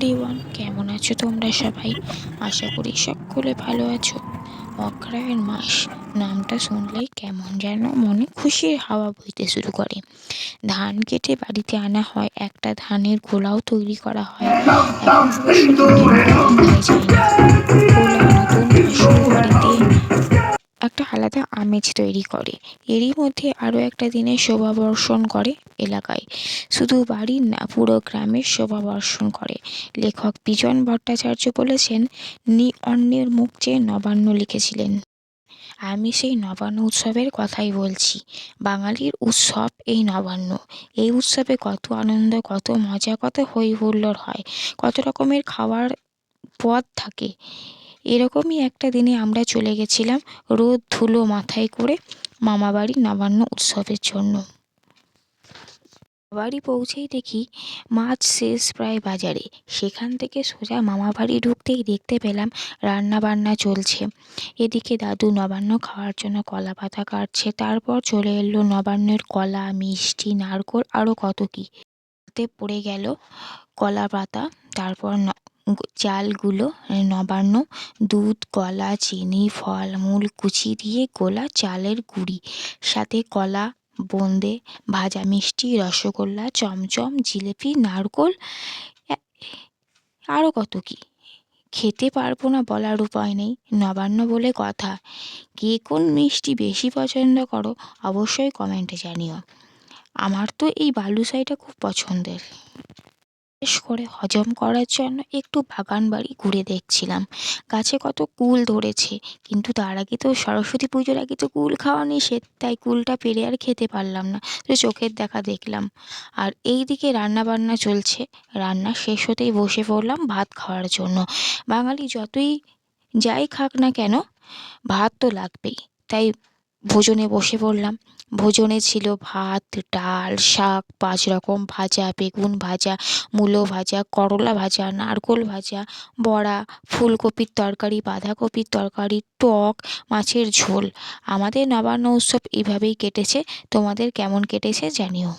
Everyone কেমন আছো তোমরা সবাই? আশা করি সকলে ভালো আছো। অগ্রায়ণ মাস নামটা শুনলেই কেমন যেন মনে খুশির হাওয়া বইতে শুরু করে। ধান কেটে বাড়িতে আনা হয় একটা ধানের গোলাও তৈরি করা হয়। এখন অবশ্য আমেজ তৈরি করে। এরই মধ্যে আরও একটা দিনের শোভাবর্ষণ করে এলাকায়। শুধু বাড়ির না, পুরো গ্রামের শোভাবর্ষণ করে। লেখক বিজন ভট্টাচার্য বলেছেন, নি অন্যের মুখ চেয়ে নবান্ন লিখেছিলেন। আমি সেই নবান্ন উৎসবের কথাই বলছি। বাঙালির উৎসব এই নবান্ন। এই উৎসবে কত আনন্দ, কত মজা, কত হই হুল্লোড় হয়। কত রকমের খাওয়ার পদ থাকে। এরকমই একটা দিনে আমরা চলে গেছিলাম রোদ ধুলো মাথায় করে মামাবাড়ি নবান্ন উৎসবের জন্য। বাড়ি পৌঁছেই দেখি মাছ শেষ প্রায় বাজারে। সেখান থেকে সোজা মামা বাড়ি ঢুকতেই দেখতে পেলাম রান্না বান্না চলছে। এদিকে দাদু নবান্ন খাওয়ার জন্য কলা পাতা কাটছে, তারপর চলে এলো নবান্নের কলা, মিষ্টি, নারকোল আরও কত কী। হাতে পড়ে গেল কলা পাতা তারপর চালগুলো নবান্ন, দুধ, কলা, চিনি ফলমূল কুচি দিয়ে গোলা চালের গুঁড়ি। সাথে কলা, বোঁদে, ভাজা মিষ্টি, রসগোল্লা, চমচম, জিলিপি, নারকোল আরও কত কী। খেতে পারব না বলার উপায় নেই, নবান্ন বলে কথা। কে কোন মিষ্টি বেশি পছন্দ করো, অবশ্যই কমেন্টে জানিও। আমার তো এই বালুশাহিটা খুব পছন্দের। বিশেষ করে হজম করার জন্য একটু বাগান বাড়ি ঘুরে দেখছিলাম। গাছে কত কুল ধরেছে, কিন্তু তার আগে তো সরস্বতী পুজোর আগে তো কুল খাওয়া নিষেধ, তাই কুলটা পেরে আর খেতে পারলাম না, তো চোখের দেখা দেখলাম। আর এই দিকে রান্না বান্না চলছে, রান্না শেষ হতেই বসে পড়লাম ভাত খাওয়ার জন্য। বাঙালি যতই যাই খাক না কেন, ভাত তো লাগবেই, তাই ভোজনে বসে পড়লাম। ভোজনে ছিল ভাত, ডাল, শাক, পাঁচ রকম ভাজা, বেগুন ভাজা, মূলো ভাজা, করলা ভাজা, নারকোল ভাজা, বড়া, ফুলকপির তরকারি, বাঁধাকপির তরকারি, টক, মাছের ঝোল। আমাদের নবান্ন উৎসব এভাবেই কেটেছে। তোমাদের কেমন কেটেছে জানিও।